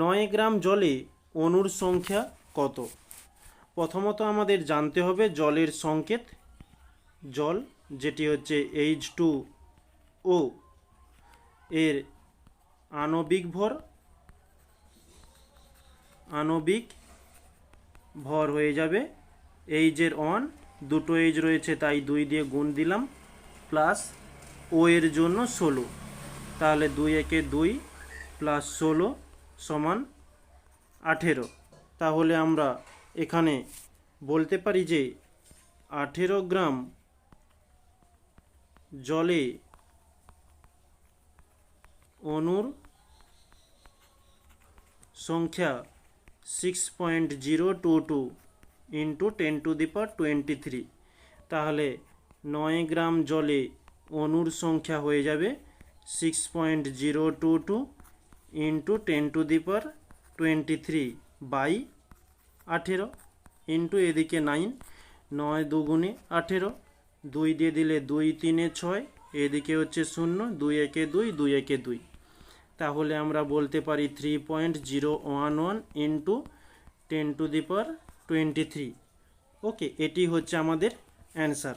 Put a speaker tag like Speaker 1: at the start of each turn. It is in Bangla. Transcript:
Speaker 1: নয় গ্রাম জলে অণুর সংখ্যা কত? প্রথমত আমাদের জানতে হবে জলের সংকেত, জল যেটি হচ্ছে এইচ টু ও এর আণবিক ভর আণবিক ভর হয়ে যাবে এইচের অন দুটো এইচ রয়েছে তাই দুই দিয়ে গুণ দিলাম, প্লাস ও এর জন্য ষোলো। তাহলে দুই একে দুই, প্লাস ষোলো সমান আঠেরো। তাহলে আমরা এখানে বলতে পারি যে আঠেরো গ্রাম জলে অণুর সংখ্যা six point zero two two into ten to the power twenty three তাহলে নয় গ্রাম জলে অণুর সংখ্যা হয়ে যাবে six point zero two two into ten to the power twenty three by আঠেরো ইন্টু এদিকে নাইন নয় দুগুণে আঠেরো, দুই দিয়ে দিলে দুই তিনে ছয়, এদিকে হচ্ছে শূন্য, দুই একে দুই দুই একে দুই। তাহলে আমরা বলতে পারি three point zero one one into ten to the power twenty three okay এটি হচ্ছে আমাদের অ্যান্সার